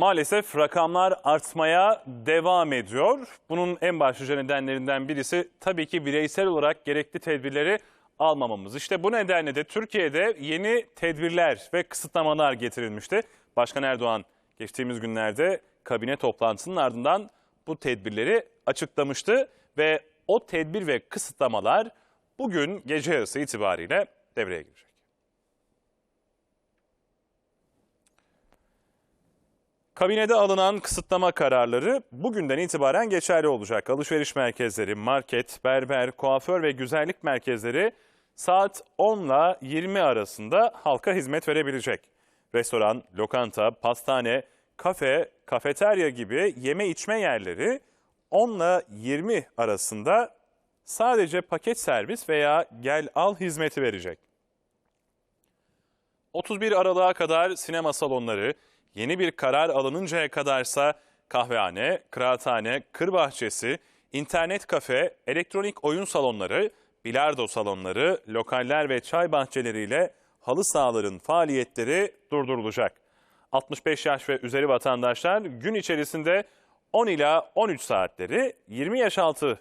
Maalesef rakamlar artmaya devam ediyor. Bunun en başlıca nedenlerinden birisi tabii ki bireysel olarak gerekli tedbirleri almamamız. İşte bu nedenle de Türkiye'de yeni tedbirler ve kısıtlamalar getirilmişti. Başkan Erdoğan geçtiğimiz günlerde kabine toplantısının ardından bu tedbirleri açıklamıştı ve o tedbir ve kısıtlamalar bugün gece yarısı itibariyle devreye girecek. Kabinede alınan kısıtlama kararları bugünden itibaren geçerli olacak. Alışveriş merkezleri, market, berber, kuaför ve güzellik merkezleri saat 10 ile 20 arasında halka hizmet verebilecek. Restoran, lokanta, pastane, kafe, kafeterya gibi yeme içme yerleri 10 ile 20 arasında sadece paket servis veya gel al hizmeti verecek. 31 Aralık'a kadar sinema salonları, yeni bir karar alınıncaya kadarsa kahvehane, kıraathane, kır bahçesi, internet kafe, elektronik oyun salonları, bilardo salonları, lokaller ve çay bahçeleriyle halı sahaların faaliyetleri durdurulacak. 65 yaş ve üzeri vatandaşlar gün içerisinde 10 ila 13 saatleri, 20 yaş altı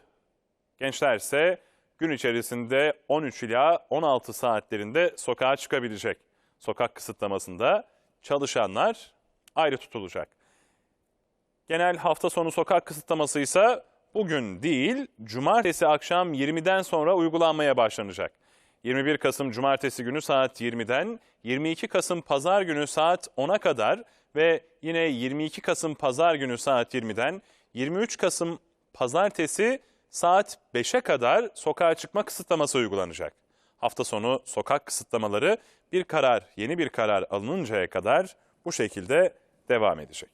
gençler ise gün içerisinde 13 ila 16 saatlerinde sokağa çıkabilecek. Sokak kısıtlamasında çalışanlar ayrı tutulacak. Genel hafta sonu sokak kısıtlaması ise bugün değil, cumartesi akşam 20'den sonra uygulanmaya başlanacak. 21 Kasım cumartesi günü saat 20'den, 22 Kasım pazar günü saat 10'a kadar ve yine 22 Kasım pazar günü saat 20'den, 23 Kasım pazartesi saat 5'e kadar sokağa çıkma kısıtlaması uygulanacak. Hafta sonu sokak kısıtlamaları bir karar, yeni bir karar alınıncaya kadar bu şekilde devam edecek.